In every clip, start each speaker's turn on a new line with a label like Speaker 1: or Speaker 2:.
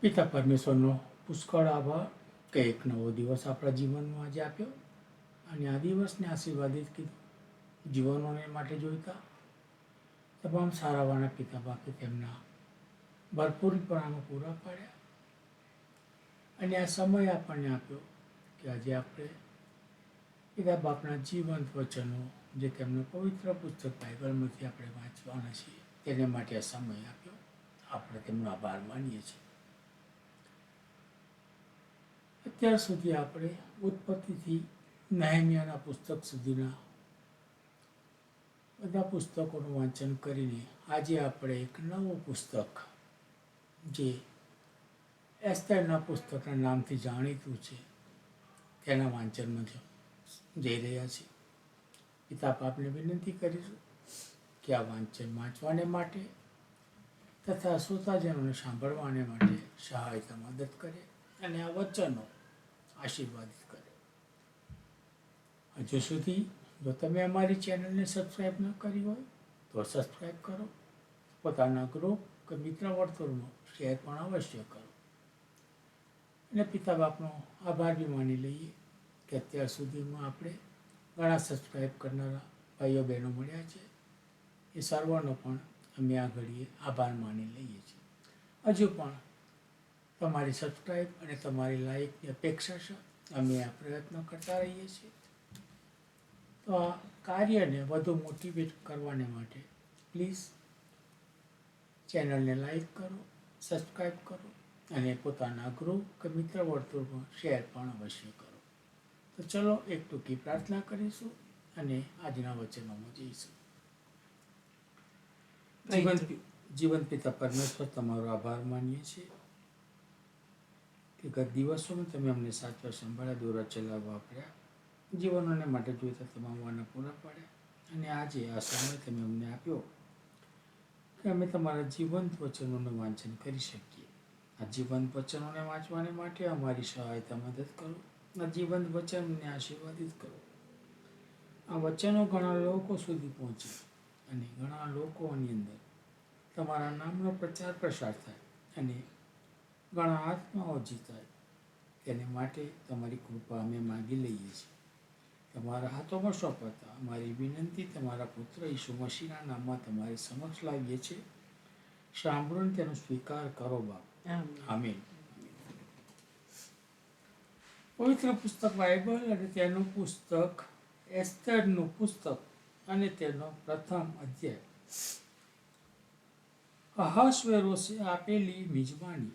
Speaker 1: પિતા પરમેશ્વરનો પુષ્કળ આભાર. કે એક નવો દિવસ આપણા જીવનમાં આજે આપ્યો અને આ દિવસને આશીર્વાદિત કીધું. જીવનોને માટે જોઈતા. તમામ સારાવાના પિતા બાપે તેમના ભરપૂરપણામાં પૂરા પાડ્યા. અને આ સમય આપણને આપ્યો કે આજે આપણે પિતા બાપના જીવંત વચનો જે તેમનું પવિત્ર પુસ્તક બાઇબલમાંથી આપણે વાંચવાના છીએ, તેને માટે આ સમય આપ્યો. આપણે તેમનો આભાર માનીએ છીએ. અત્યાર સુધી આપણે ઉત્પત્તિથી નહેમિયાના પુસ્તક સુધીના બધા પુસ્તકોનું વાંચન કરીને આજે આપણે એક નવું પુસ્તક જે એસ્તરના પુસ્તકના નામથી જાણીતું છે, તેના વાંચનમાં જઈ રહ્યા છીએ. પિતા બાપને વિનંતી કરીશું કે આ વાંચન વાંચવાને માટે તથા શ્રોતાજનોને સાંભળવાને માટે સહાયતા મદદ કરે અને આ વચનો આશીર્વાદિત કરે. હજુ સુધી જો તમે અમારી ચેનલને સબસ્ક્રાઈબ ન કરી હોય, તો સબસ્ક્રાઈબ કરો. પોતાના ગ્રુપ કે મિત્ર વર્તુળમાં શેર પણ અવશ્ય કરો. અને પિતા બાપનો આભાર બી માની લઈએ કે અત્યાર સુધીમાં આપણે ઘણા સબસ્ક્રાઈબ કરનારા ભાઈઓ બહેનો મળ્યા છે. એ સર્વનો પણ અમે આ ઘડીએ આભાર માની લઈએ છીએ. હજુ પણ તમારી સબસ્ક્રાઈબ અને તમારી લાઈકની અપેક્ષા છે. અમે આ પ્રયત્ન કરતા રહીએ છીએ. તો આ કાર્યને વધુ મોટિવેટ કરવાને માટે પ્લીઝ ચેનલને લાઈક કરો સબસ્ક્રાઈબ કરો અને પોતાના ગ્રુપ કે મિત્ર વર્તુળમાં શેર પણ અવશ્ય કરો. તો ચલો એક ટૂંકી પ્રાર્થના કરીશું અને આજના વચનોમાં જઈશું. જીવન જીવન પિતા પરમેશ્વર તમારો આભાર માનીએ છીએ. કે ગત દિવસોમાં તમે અમને સાચવા સંભાળ્યા, દોરા ચલાવવા વાપર્યા, જીવનોને માટે જોઈતા તમામ વાના પૂરા પાડ્યા. અને આજે આ સમય તમે અમને આપ્યો કે અમે તમારા જીવંત વચનોનું વાંચન કરી શકીએ. આ જીવંત વચનોને વાંચવાને માટે અમારી સહાયતા મદદ કરો. આ જીવંત વચનને આશીર્વાદિત કરો. આ વચનો ઘણા લોકો સુધી પહોંચે અને ઘણા લોકોની અંદર તમારા નામનો પ્રચાર પ્રસાર થાય અને ઘણા આત્માઓ જીતાય એને માટે તમારી કૃપા અમે માગી લઈએ છીએ. તમારા હાથોમાં સોંપાતા અમારી વિનંતી તમારા પુત્ર ઈસુ મસીના નામમાં તમારી સમક્ષ લાવીએ છીએ. સાંભળોને તેનો સ્વીકાર કરો બાપ. આમીન. પવિત્ર પુસ્તક બાઇબલ અને તેનું પુસ્તક એસ્તરનું પુસ્તક અને તેનો પ્રથમ અધ્યાય. અહાશ્વેરોસે આપેલી મિજબાની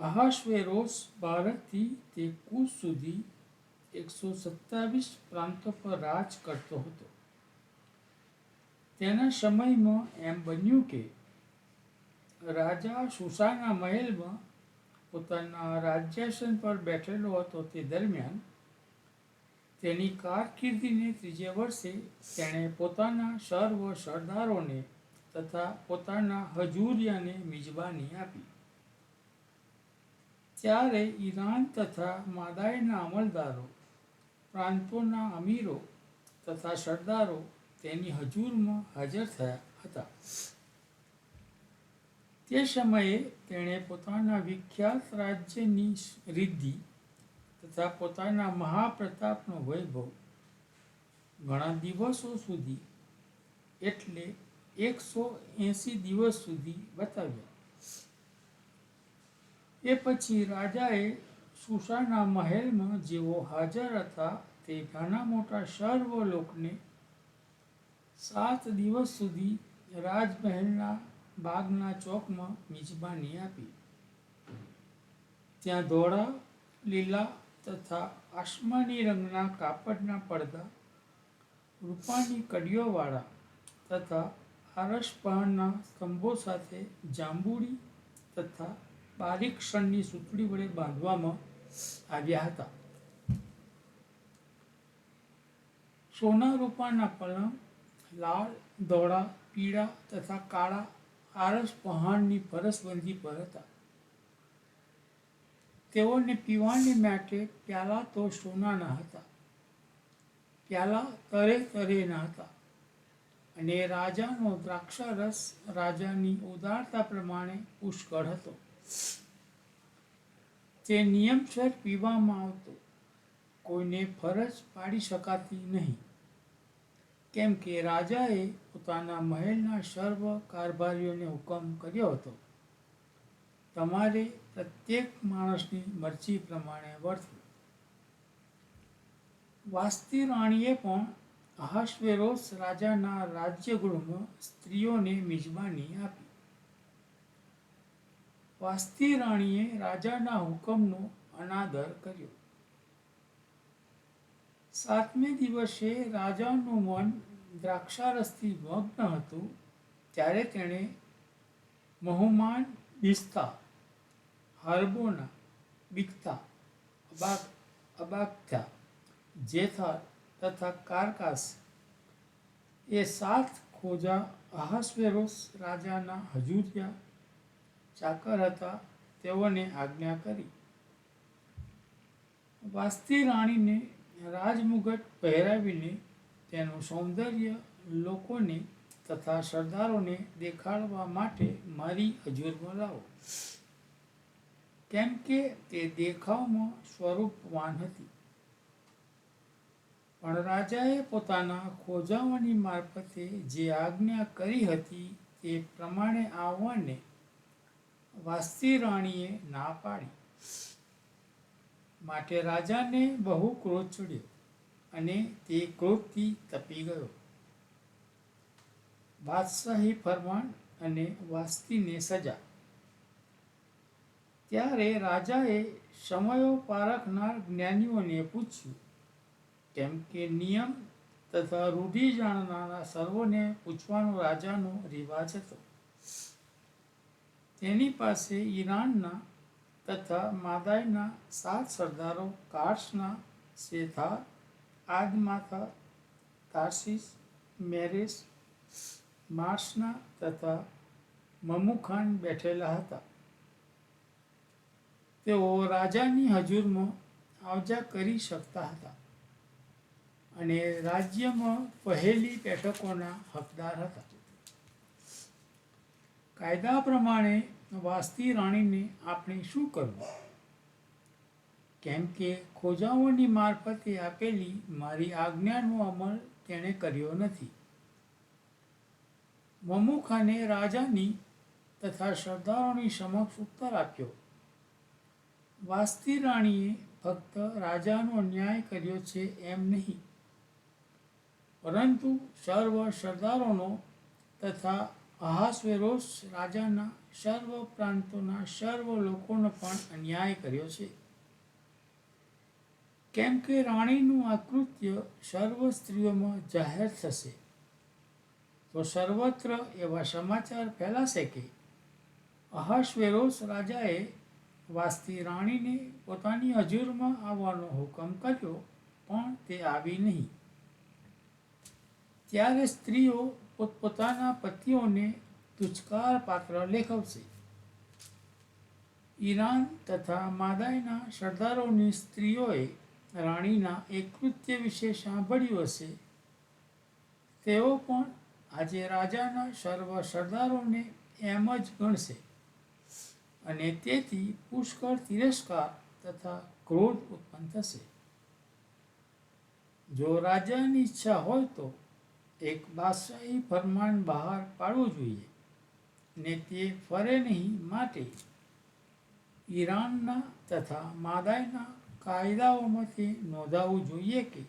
Speaker 1: અહાશ્વેરોસ ભારતથી તે કુશ સુધી એકસો સત્તાવીસ પ્રાંતો પર રાજ કરતો હતો. તેના સમયમાં એમ બન્યું કે રાજા સુસાના મહેલમાં પોતાના રાજ્યાસન પર બેઠેલો હતો તે દરમિયાન તેની કારકિર્દીને ત્રીજે વર્ષે તેણે પોતાના સર્વ સરદારોને તથા પોતાના હજુરિયાને મિજબાની આપી. ત્યારે ઈરાન તથા માદાઈના અમલદારો, પ્રાંતોના અમીરો તથા સરદારો તેની હજુરમાં હાજર થયા હતા. તે સમયે તેણે પોતાના વિખ્યાત રાજ્યની રિદ્ધિ તથા પોતાના મહાપ્રતાપનો વૈભવ ઘણા દિવસો સુધી એટલે એકસો એંસી દિવસ સુધી બતાવ્યા. એ પછી રાજાએ સુસાના મહેલમાં જેઓ હાજર હતા તે ઘણા મોટા સર્વ લોકને સાત દિવસ સુધી રાજમહેલના બાગના ચોકમાં મિજબાની આપી. ત્યાં ધોળા, લીલા તથા આસમાની રંગના કાપડના પડદા, રૂપાની કડીઓવાળા તથા આરસપહાણના સ્તંભો સાથે જાંબુડી તથા બારીક ક્ષણની સૂતળી વડે બાંધવામાં આવ્યા હતા. સોના રૂપાના પલંગ લાલ, ધોળા, પીળા તથા કાળા આરસ પહાણની ફરસબંધી પર હતા. તેઓને પીવાની માટે પ્યાલા તો સોનાના હતા. પ્યાલા તરે તરેના હતા અને રાજાનો દ્રાક્ષારસ રાજાની ઉદારતા પ્રમાણે પુષ્કળ હતો. તે નિયમસર પીવામાં આવતો. કોઈને ફરજ પાડી શકાતી નહીં. કેમ કે રાજાએ પોતાના મહેલના સર્વ કારભારીઓને હુકમ કર્યો હતો. તમારે પ્રત્યેક માણસની મરજી પ્રમાણે વર્તવું. વાસ્તી રાણીએ પણ અહાશ્વેરોસ રાજાના રાજ્યગૃહમાં સ્ત્રીઓને મિજબાની આપી. વાસ્તી રાણીએ રાજાના હુકમનો અનાદર કર્યો. સાતમે દિવસે રાજાનું મન દ્રાક્ષારસથી મગ્ન હતું, ત્યારે તેણે મહુમાન બિસ્તા હાર્બોના, બિકતા, અબાક અબાક્થા જેથા તથા કારકાસ એ સાત ખોજા અહાસ્વેરોસ રાજાના હજુરિયા ચાકર હતા, તેઓને આજ્ઞા કરી. વાસ્તી રાણીને રાજમુગટ પહેરાવીને તેનું સૌંદર્ય લોકોને તથા સરદારોને દેખાડવા માટે મારી હજુરમાં લાવો કેમ કે તે દેખાવમાં સ્વરૂપવાન હતી. પણ રાજાએ પોતાના ખોજાઓની મારફતે જે આજ્ઞા કરી હતી તે પ્રમાણે આવવાને વાસ્તી રાણીએ ના પાડી. માટે રાજાને બહુ ક્રોધ ચડ્યો અને તે ક્રોધથી તપી ગયો. બાદશાહી ફરમાન અને વાસ્તીને સજા. ત્યારે રાજાએ સમયો પારખનાર જ્ઞાનીઓને પૂછ્યું, કેમ કે નિયમ તથા રૂઢિ જાણનારા સર્વોને પૂછવાનો રાજાનો રિવાજ હતો? તેની પાસે ઈરાનના તથા માદાઈના સાત સરદારો, કાર્સના શેથા આદમાથા તાર્સિસ, મેરેસ, માર્સના તથા મમુખાન બેઠેલા હતા. તેઓ રાજાની હજુરમાં આવજા કરી શકતા હતા અને રાજ્યમાં પહેલી બેઠકોના હકદાર હતા. કાયદા પ્રમાણે વાસ્તી રાણીને આપણે શું કરવું? કેમ કે ખોજાઓની મારફતે આપેલી મારી આજ્ઞાનો અમલ તેણે કર્યો નથી. મમુખાને રાજાની તથા સરદારોની સમક્ષ ઉત્તર આપ્યો. વાસ્તી રાણીએ ફક્ત રાજાનો ન્યાય કર્યો છે એમ નહીં. પરંતુ સર્વ સરદારોનો તથા અહાસ્વેરોસ રાજાના સર્વ પ્રાંતોના સર્વ લોકોનો પણ અન્યાય કર્યો છે. કેમ કે રાણીનું આ કૃત્ય સર્વ સ્ત્રીઓમાં જાહેર થશે. તો સર્વત્ર એવા સમાચાર ફેલાશે કે અહાશ્વેરોસ રાજાએ વાસ્તી રાણીને પોતાની હજુરમાં આવવાનો હુકમ કર્યો, પણ તે આવી નહીં. ત્યારે સ્ત્રીઓ પોતપોતાના પતિઓને દુષ્કાળ પાત્ર લેખવશે. ઈરાન તથા માદાઈના સરદારોની સ્ત્રીઓએ રાણીના એક કૃત્ય વિશે સાંભળ્યું હશે. તેઓ પણ આજે રાજાના સર્વ સરદારોને એમ જ ગણશે અને તેથી પુષ્કળ તિરસ્કાર તથા ક્રોધ ઉત્પન્ન થશે. જો રાજાની ઈચ્છા હોય તો એક બાદશાહી ફરમાન બહાર પાડવું જોઈએ ને તે ફરે નહીં માટે. ઈરાનના તથા માદાયના કાયદાઓમાંથી નોંધાવવું જોઈએ કે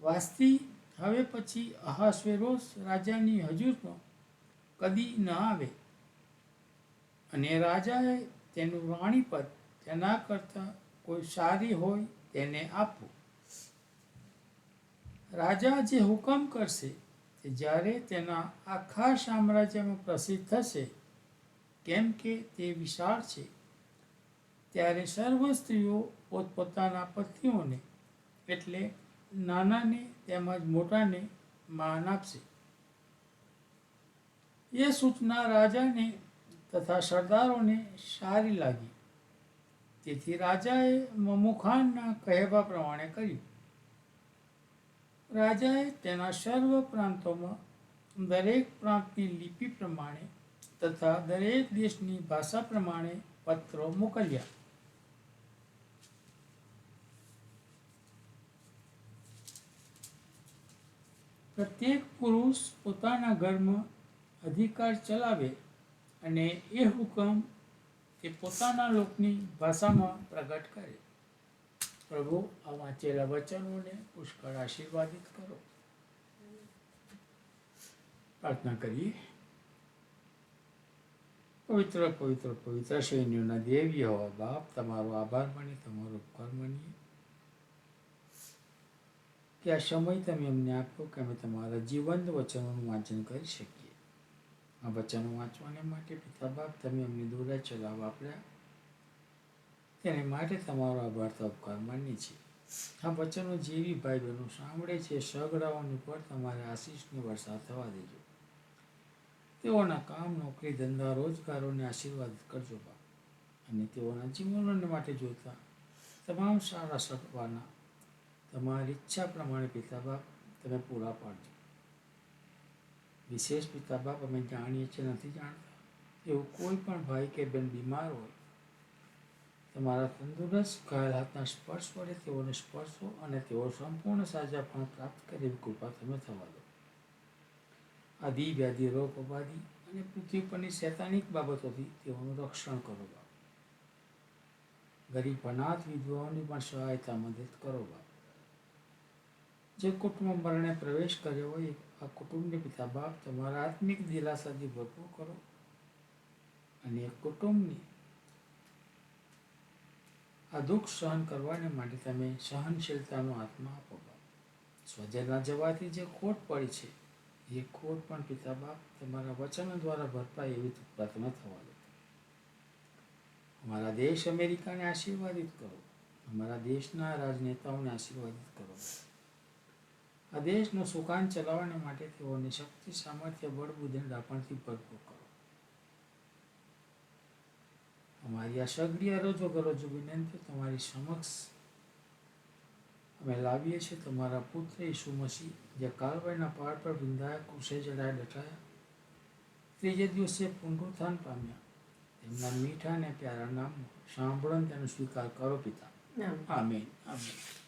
Speaker 1: વાસ્તી હવે પછી અહાસ્વેરોસ રાજાની હજુરનો કદી ન આવે અને રાજાએ તેનું રાણીપદ તેના કરતાં કોઈ સારી હોય તેને આપવું રાજા જે હુકમ કરશે તે જ્યારે તેના આખા સામ્રાજ્યમાં પ્રસિદ્ધ થશે, કેમ કે તે વિશાળ છે, ત્યારે સર્વ સ્ત્રીઓ પોતપોતાના પતિઓને, એટલે નાનાને તેમજ મોટાને માન આપશે. એ સૂચના રાજાને તથા સરદારોને સારી લાગી. તેથી રાજાએ મમુખાનના કહેવા પ્રમાણે કર્યું. રાજાએ તેના સર્વ પ્રાંતોમાં દરેક પ્રાંતની લિપિ પ્રમાણે તથા દરેક દેશની ભાષા પ્રમાણે પત્રો મોકલ્યા. પ્રત્યેક પુરુષ પોતાના ઘરમાં અધિકાર ચલાવે અને એ હુકમ તે પોતાના લોકની ભાષામાં પ્રગટ કરે. પ્રભુ આ વાંચેલા વચનોને પુષ્કળ આશીર્વાદિત કરો. પ્રાર્થના કરીએ. પવિત્ર પવિત્ર પવિત્ર સૈન્યોના દેવી હવા બાપ, તમારો આભાર માની, તમારો ઉપકાર માનીએ. કે આ સમય તમે અમને આપો કે અમે તમારા જીવંત વચનોનું વાંચન કરી શકીએ? આ વચનો વાંચવાને માટે પિતા બાપ, તમે અમને દોરા ચલાવ આપ્યા. તેને માટે તમારો આભાર તો માન્ય છે. આ વચનો જેવી ભાઈ બહેનો સાંભળે છે, સગડાઓની પર તમારે આશીષની વર્ષા થવા દેજો. તેઓના કામ, નોકરી, ધંધા, રોજગારોને આશીર્વાદ કરજો બા અને તેઓના જીવનોને માટે જોતા તમામ સારા સપવાના તમારી ઈચ્છા પ્રમાણે પિતા બાપ તમે પૂરા પાડજો. વિશેષ પિતા બાપ અમે જાણીએ છીએ, નથી જાણતા. એવું કોઈ પણ ભાઈ કે બેન બીમાર હોય તમારા તંદુરસ્ત, ઘાયલ હાથના સ્પર્શ વડે તેઓને સ્પર્શો અને તેઓ સંપૂર્ણ સાજાપણ પ્રાપ્ત કરે કૃપા તમે થવા દો. આદિ, વ્યાધિ, રોગ, ઉપાધિ અને પૃથ્વી પરની શૈતાનિક બાબતોથી તેઓનું રક્ષણ કરો બાપ. ગરીબ, અનાથ વિધવાઓની પણ સહાયતા મદદ કરો બાપ. જે કુટુંબ મરણે પ્રવેશ કર્યો હોય, આ કુટુંબને પિતા બાપ તમારા આત્મિક દિલાસાથી ભરપૂર કરો અને એ કુટુંબની આ દુઃખ સહન કરવાને માટે તમે સહનશીલતાનો આત્મા આપો બાપ. સ્વજનના જવાથી જે ખોટ પડી છે, એ ખોટ પણ પિતા બાપ તમારા વચનો દ્વારા ભરપાય એવી પ્રાર્થના થવા દો. અમારા દેશ અમેરિકાને આશીર્વાદિત કરો. અમારા દેશના રાજનેતાઓને આશીર્વાદિત કરો આ દેશનો સુકાન ચલાવવાને માટે તેઓને શક્તિ, સામર્થ્ય, બળ બુદ્ધિ ભરપૂર કરો. અમારી આ સગડી અરજો છો વિનંતી તમારી સમક્ષ. અમે લાવીએ છીએ તમારા પુત્ર ઈસુ મસીહ જે કાળવાઈના પહાડ પર વિંધાયા કુશે જડાય ડટાયા ત્રીજે દિવસે પુનરુત્થાન પામ્યા. તેમના મીઠા અને પ્યારા નામ સાંભળો તેનો સ્વીકાર કરો પિતા. આમેન આમેન.